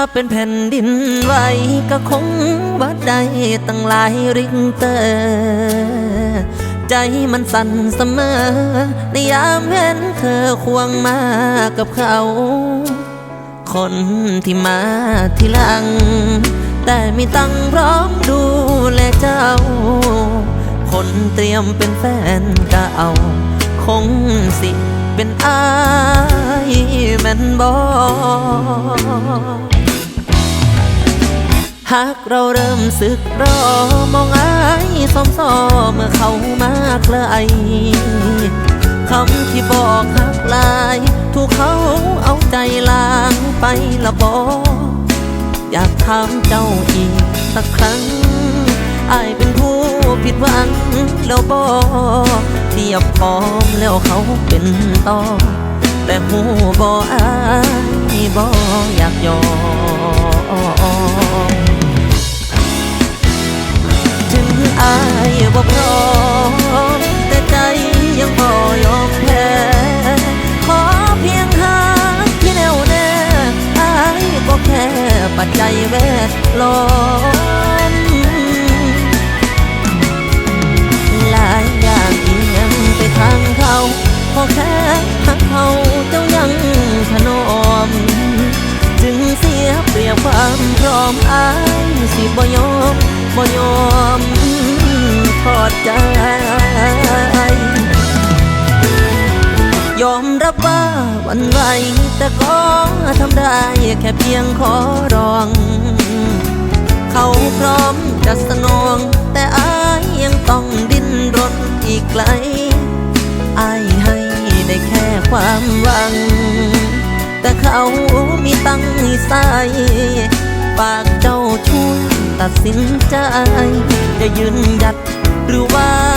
ถ้าเป็นแผ่นดินไหวก็คงวัดได้ตั้งหลายริงเตอร์ใจมันสั่นเสมอ ในยามเห็นเธอควงมากับเขา คนที่มาทีหลัง แต่มีตังพร้อมดูแลเจ้า คนเตรียมเป็นแฟนก็เอา คงสิเป็นอายแม่นบอ หากเราเริ่มสึกรอมองอายสอมซอเมื่อเขามาไกลคำที่บอกหักลาย ถูกเขาเอาใจลางไปละบออยากถามเจ้าอีกสักครั้งอายเป็นผู้ผิดหวังแล้วบอเทียบพร้อมแล้วเขาเป็นต่อแต่หูบออายบออยากยอม บ่พร้อมแต่ใจยังบ่ยอมแพ้ขอเพียงหาที่แน่วแน่อายก็แค่ปัจจัยแวดล้อมหลายอย่างอียังไปทางเขาพอแค่หักเขาเจ้ายังถนอม จึงเสียเปรียบความพร้อมอายสิบ่ยอมบ่ยอม ทอดใจ ยอมรับว่าวันไหวแต่ก็ทำได้แค่เพียงขอร้อง เขาพร้อมจะสนอง แต่อายยังต้องดิ้นรนอีกไกลอายให้ได้แค่ความหวัง แต่เขามีตั้งให้ใส่ปากเจ้าช่วยตัดสินใจ จะยืนหยัด หรือว่า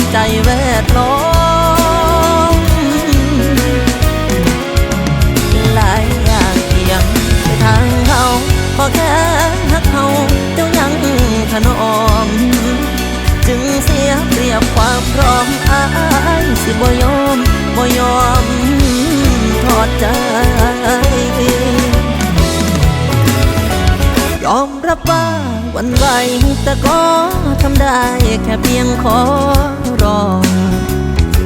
จจัยแวดล้อมหลายอย่างเอียงไปทางเขาขอแค่หักเขาเจ้ายังถนอม จึงเสียเปรียบความพร้อมอายสิบ่ยอมบ่ยอมทอดใจยอมรับว่าวันไหวแต่ก็ทำได้แค่เพียงขอ รอง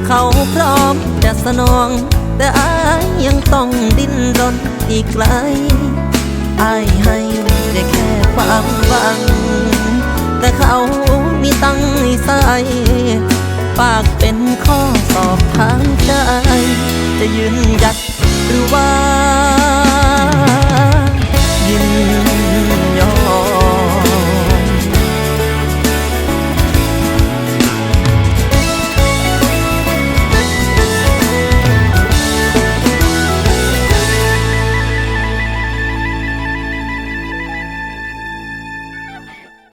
เขาพร้อมจะสนอง แต่อายยังต้องดิ้นรนอีกไกลอายให้ได้แค่ความหวัง แต่เขามีตั้งใส่ปากเป็นข้อ